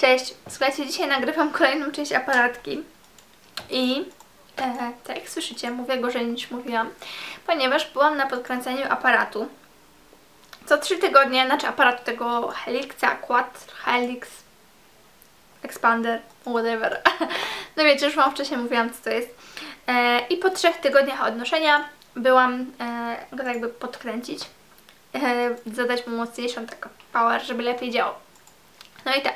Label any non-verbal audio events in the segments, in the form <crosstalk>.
Cześć, słuchajcie, dzisiaj nagrywam kolejną część aparatki i e, tak jak słyszycie, mówię gorzej niż mówiłam, ponieważ byłam na podkręceniu aparatu. Co trzy tygodnie, znaczy aparatu tego Helixa Quad Helix Expander, whatever. <laughs> No wiecie, już wam wcześniej mówiłam co to jest. E, I po trzech tygodniach odnoszenia byłam e, go tak jakby podkręcić, e, zadać mu mocniejszą taką power, żeby lepiej działał. No i tak,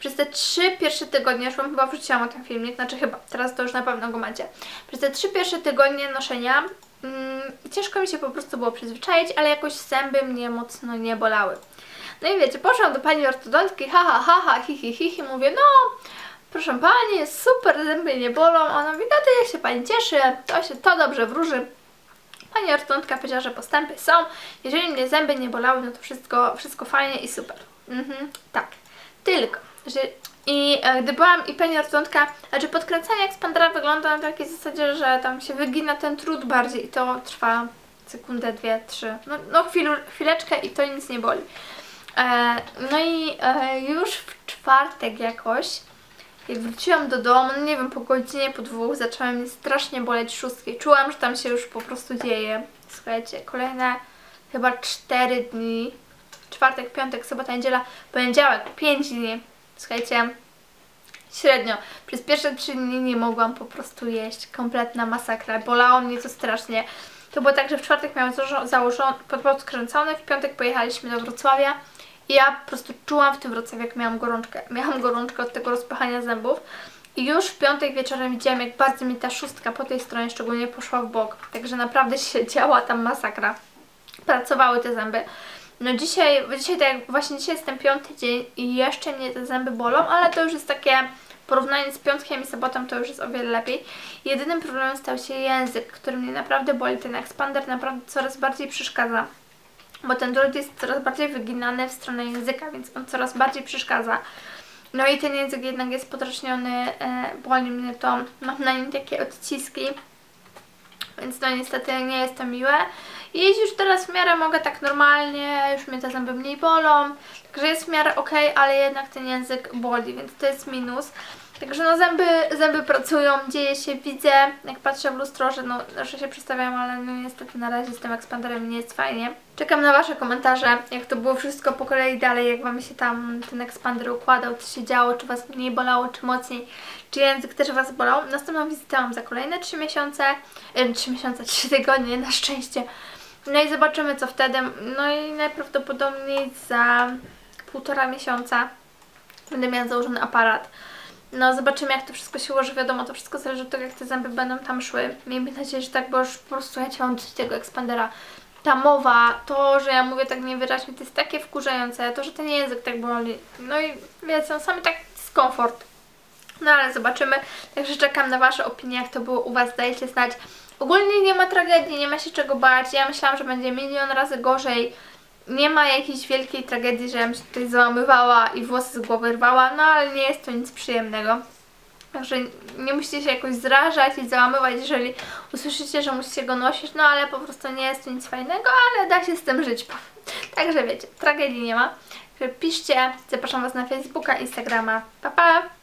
przez te trzy pierwsze tygodnie, już Wam chyba wrzuciłam o ten filmik, znaczy chyba, teraz to już na pewno go macie. Przez te trzy pierwsze tygodnie noszenia mm, ciężko mi się po prostu było przyzwyczaić, ale jakoś zęby mnie mocno nie bolały. No i wiecie, poszłam do pani ortodontki, ha ha ha, ha hi hi hi, hi mówię, no proszę pani, jest super, zęby nie bolą. Ona mówi, no to jak się pani cieszy, to się to dobrze wróży. Pani ortodontka powiedziała, że postępy są, jeżeli mnie zęby nie bolały, no to wszystko, wszystko fajnie i super. Mhm, tak. Tylko, i e, gdy byłam i pani ortodontka, znaczy podkręcanie ekspandera wygląda na takiej zasadzie, że tam się wygina ten trud bardziej i to trwa sekundę, dwie, trzy, no, no chwilu, chwileczkę i to nic nie boli. E, no i e, już w czwartek jakoś, jak wróciłam do domu, no nie wiem, po godzinie, po dwóch zaczęły mnie strasznie boleć szóstki. Czułam, że tam się już po prostu dzieje. Słuchajcie, kolejne chyba cztery dni czwartek, piątek, sobota, niedziela, poniedziałek, 5 dni. Słuchajcie, średnio. Przez pierwsze 3 dni nie mogłam po prostu jeść. Kompletna masakra. Bolało mnie to strasznie. To było tak, że w czwartek miałam założony, podkręcony, w piątek pojechaliśmy do Wrocławia i ja po prostu czułam w tym Wrocławiu, jak miałam gorączkę. Miałam gorączkę od tego rozpychania zębów. I już w piątek wieczorem widziałam, jak bardzo mi ta szóstka po tej stronie szczególnie poszła w bok. Także naprawdę się <laughs> działa tam masakra. Pracowały te zęby. No dzisiaj, dzisiaj tak właśnie dzisiaj jest ten piąty dzień i jeszcze mnie te zęby bolą, ale to już jest takie porównanie z piątkiem i sobotą to już jest o wiele lepiej. Jedynym problemem stał się język, który mnie naprawdę boli. Ten ekspander naprawdę coraz bardziej przeszkadza. Bo ten drut jest coraz bardziej wyginany w stronę języka, więc on coraz bardziej przeszkadza. No i ten język jednak jest podrażniony, e, boli mnie to, mam na nim takie odciski, więc to niestety nie jest to miłe. Jeść już teraz w miarę mogę tak normalnie, już mnie te zęby mniej bolą, także jest w miarę ok, ale jednak ten język boli, więc to jest minus. Także no zęby, zęby pracują, dzieje się, widzę, jak patrzę w lustro, że no, że się przestawiam, ale no niestety na razie z tym ekspanderem nie jest fajnie. Czekam na Wasze komentarze, jak to było wszystko po kolei dalej, jak Wam się tam ten ekspander układał, co się działo, czy Was mniej bolało, czy mocniej, czy język też Was bolał. Następną wizytę mam za kolejne 3 miesiące, e, 3 miesiące, 3 tygodnie na szczęście. No i zobaczymy co wtedy. No i najprawdopodobniej za półtora miesiąca będę miała założony aparat. No zobaczymy jak to wszystko się ułoży, wiadomo to wszystko zależy od tego jak te zęby będą tam szły. Miejmy nadzieję, że tak, bo już po prostu ja dość tego ekspandera. Ta mowa, to, że ja mówię tak niewyraźnie, to jest takie wkurzające, to, że ten język tak boli. No i wiecie, sami tak dyskomfort. No ale zobaczymy, także czekam na Wasze opinie, jak to było u Was, dajcie znać. Ogólnie nie ma tragedii, nie ma się czego bać. Ja myślałam, że będzie milion razy gorzej. Nie ma jakiejś wielkiej tragedii, że ja się tutaj załamywała i włosy z głowy rwała, no ale nie jest to nic przyjemnego. Także nie musicie się jakoś zrażać i załamywać, jeżeli usłyszycie, że musicie go nosić, no ale po prostu nie jest to nic fajnego, ale da się z tym żyć. <laughs> Także wiecie, tragedii nie ma. Piszcie, zapraszam Was na Facebooka, Instagrama. Pa, pa!